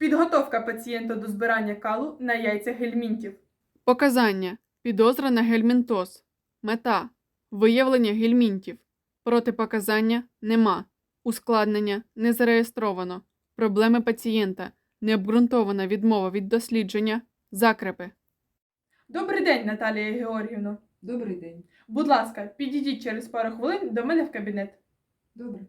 Підготовка пацієнта до збирання калу на яйцях гельмінтів. Показання. Підозра на гельмінтоз. Мета. Виявлення гельмінтів. Протипоказання нема. Ускладнення не зареєстровано. Проблеми пацієнта. Необґрунтована відмова від дослідження. Закрепи. Добрий день, Наталія Георгівна. Добрий день. Будь ласка, підійдіть через пару хвилин до мене в кабінет. Добре.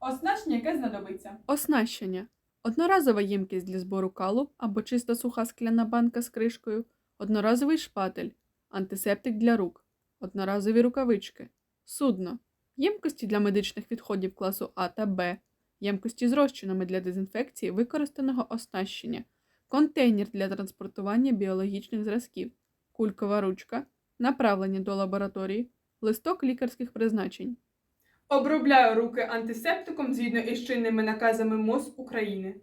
Оснащення, яке знадобиться. Оснащення. Одноразова ємкість для збору калу або чиста суха скляна банка з кришкою. Одноразовий шпатель. Антисептик для рук. Одноразові рукавички. Судно. Ємкості для медичних відходів класу А та Б. Ємкості з розчинами для дезінфекції використаного оснащення. Контейнер для транспортування біологічних зразків. Кулькова ручка. Направлення до лабораторії. Листок лікарських призначень. Обробляю руки антисептиком згідно із чинними наказами МОЗ України.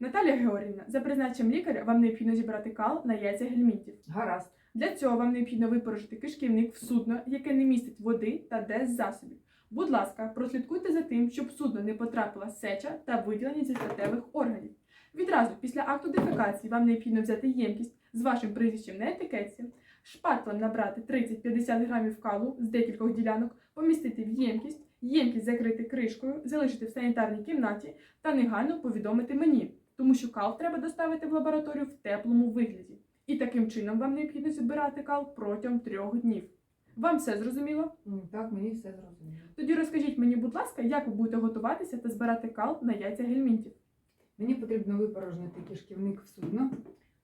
Наталія Георгіївна, за призначенням лікаря вам необхідно зібрати кал на яйця гельмінтів. Гаразд. Для цього вам необхідно випорожити кишківник в судно, яке не містить води та дез засобів. Будь ласка, прослідкуйте за тим, щоб в судно не потрапила сеча та виділення зі статевих органів. Відразу після акту дефекації вам необхідно взяти ємкість з вашим прізвищем на етикетці, шпателем набрати 30-50 грамів калу з декількох ділянок, помістити в ємкість, ємкість закрити кришкою, залишити в санітарній кімнаті та негайно повідомити мені, тому що кал треба доставити в лабораторію в теплому вигляді. І таким чином вам необхідно збирати кал протягом трьох днів. Вам все зрозуміло? Так, мені все зрозуміло. Тоді розкажіть мені, будь ласка, як ви будете готуватися та збирати кал на яйця гельмінтів. Мені потрібно випорожнити кишківник в судно,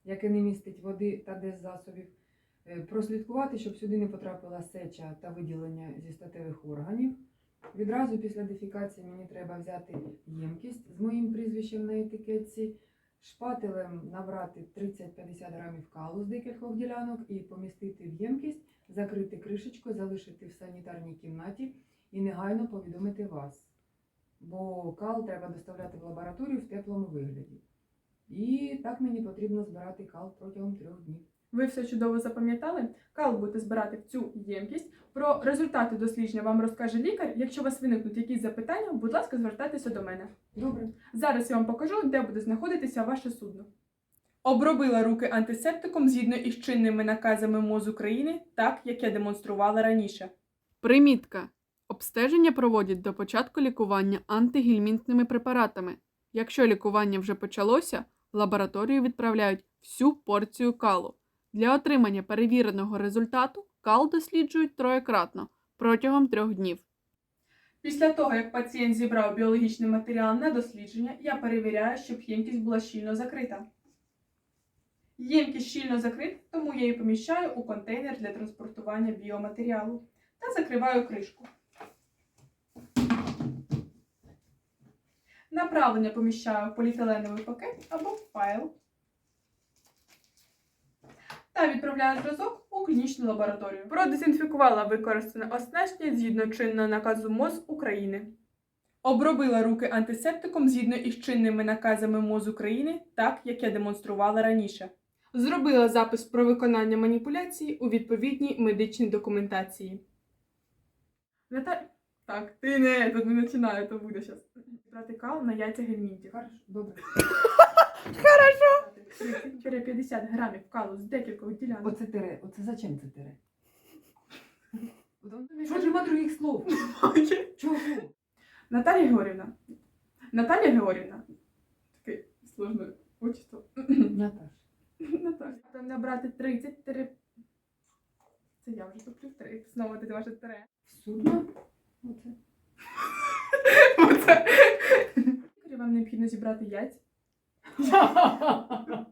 яке не містить води та деззасобів, Е, прослідкувати, щоб сюди не потрапила сеча та виділення зі статевих органів. Відразу після дефікації мені треба взяти ємкість з моїм прізвищем на етикетці, шпателем набрати 30-50 грамів калу з декількох ділянок і помістити в ємкість, закрити кришечку, залишити в санітарній кімнаті і негайно повідомити вас. Бо кал треба доставляти в лабораторію в теплому вигляді. І так мені потрібно збирати кал протягом трьох днів. Ви все чудово запам'ятали? Кал будете збирати в цю ємкість. Про результати дослідження вам розкаже лікар. Якщо у вас виникнуть якісь запитання, будь ласка, звертайтеся до мене. Добре. Зараз я вам покажу, де буде знаходитися ваше судно. Обробила руки антисептиком згідно із чинними наказами МОЗ України, так як я демонструвала раніше. Примітка. Обстеження проводять до початку лікування антигельмінтними препаратами. Якщо лікування вже почалося, в лабораторію відправляють всю порцію калу. Для отримання перевіреного результату кал досліджують троєкратно протягом трьох днів. Після того, як пацієнт зібрав біологічний матеріал на дослідження, я перевіряю, щоб ємкість була щільно закрита. Ємкість щільно закрита, тому я її поміщаю у контейнер для транспортування біоматеріалу та закриваю кришку. Направлення поміщаю в поліетиленовий пакет або в файл та відправляю зразок у клінічну лабораторію. Продезінфікувала використане оснащення згідно чинного наказу МОЗ України. Обробила руки антисептиком згідно із чинними наказами МОЗ України, так як я демонструвала раніше. Зробила запис про виконання маніпуляції у відповідній медичній документації. Наталь... Так, ти не, тут не починаю, то буде зараз. Брати кал на яйця гельмінтів. Хорошо. Добре. 50 грамів калу з декількох ділянок. Оце тире. Оце зачем це тире? Що нема других слов? Чого? Наталія Георгівна. Наталія Георгівна. Таке сложне отчество. Наташ. Наталя. Там набрати 33. Це я вже туплю три. Знову ти ваше тире. Судно? Оце. Оце. Вам необхідно зібрати яйця.